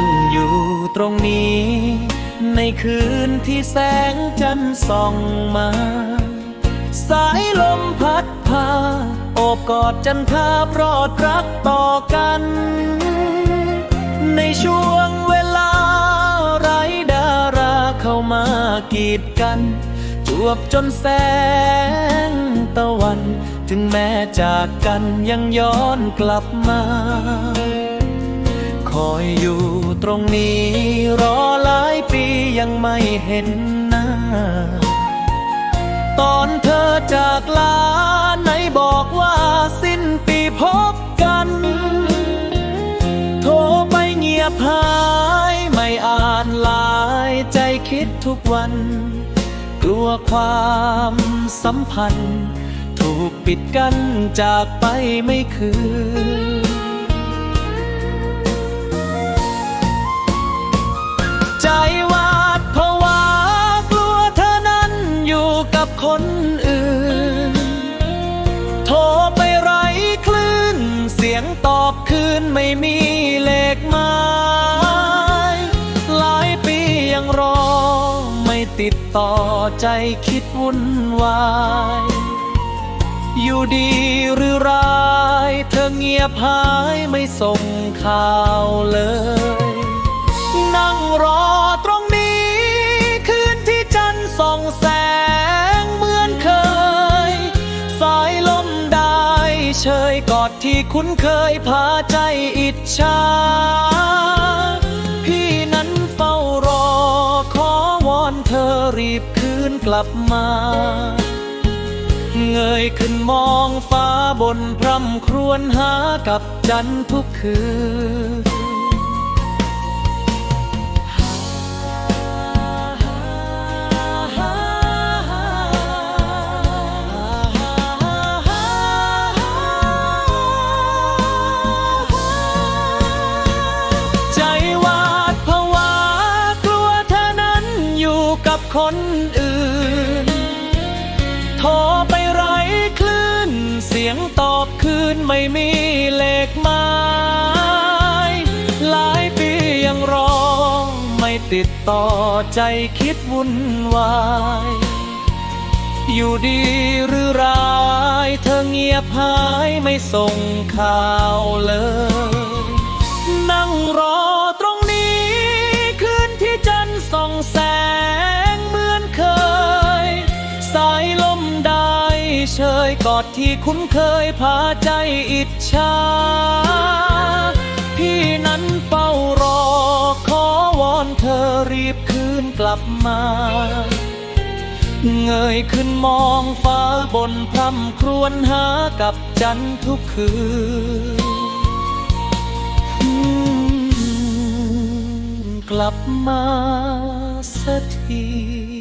งอยู่ตรงนี้ ในคืนที่แสงจันทร์ส่องมา สายลมพัดพา โอบกอดจันทราพรอดรักต่อกัน ในช่วงเวลาไร้ดาราเข้ามากีดกันจวบจนแสงตะวัน ถึงแม้จากกันยังย้อนกลับมา อยอยู่ตรงนี้รอหลายปียังไม่เห็นหน้า ตอนเธอจากลาไหนบอกว่าสิ้นปีพบกัน โทรไปเงียบหายไม่อ่านไลายใจคิดทุกวัน กลัวความสัมพันธ์ ถูกปิดกั้นจากไปไม่คืน คนอื่น โทรไปไร้คลื่น เสียงตอบคืนไม่มีเลขหมายหลายปียังรอ ไม่ติดต่อใจคิดวุ่นวาย อยู่ดีหรือร้าย เธอเงียบหายไม่ส่งข่าวเลย กอดที่คุ้นเคยพาใจอิจฉาพี่นั้นเฝ้ารอขอวอนเธอรีบคืนกลับมา เงยขึ้นมองฟ้าบนพร่ำครวญหากับจันทุกคืน คนอื่น โทรไปไร้คลื่น เสียงตอบคืนไม่มีเลขหมายหลายปียังรอ ไม่ติดต่อใจคิดวุ่นวาย อยู่ดีหรือร้าย เธอเงียบหายไม่ส่งข่าวเลย นั่งรอ เชยกอดที่คุ้นเคยพาใจอิจฉาพี่นั้นเฝ้ารอ ขอวอนเธอรีบคืนกลับมา เงยขึ้นมองฟ้าบนพร่ำครวญหากับจันทุกคืน กลับมาสักที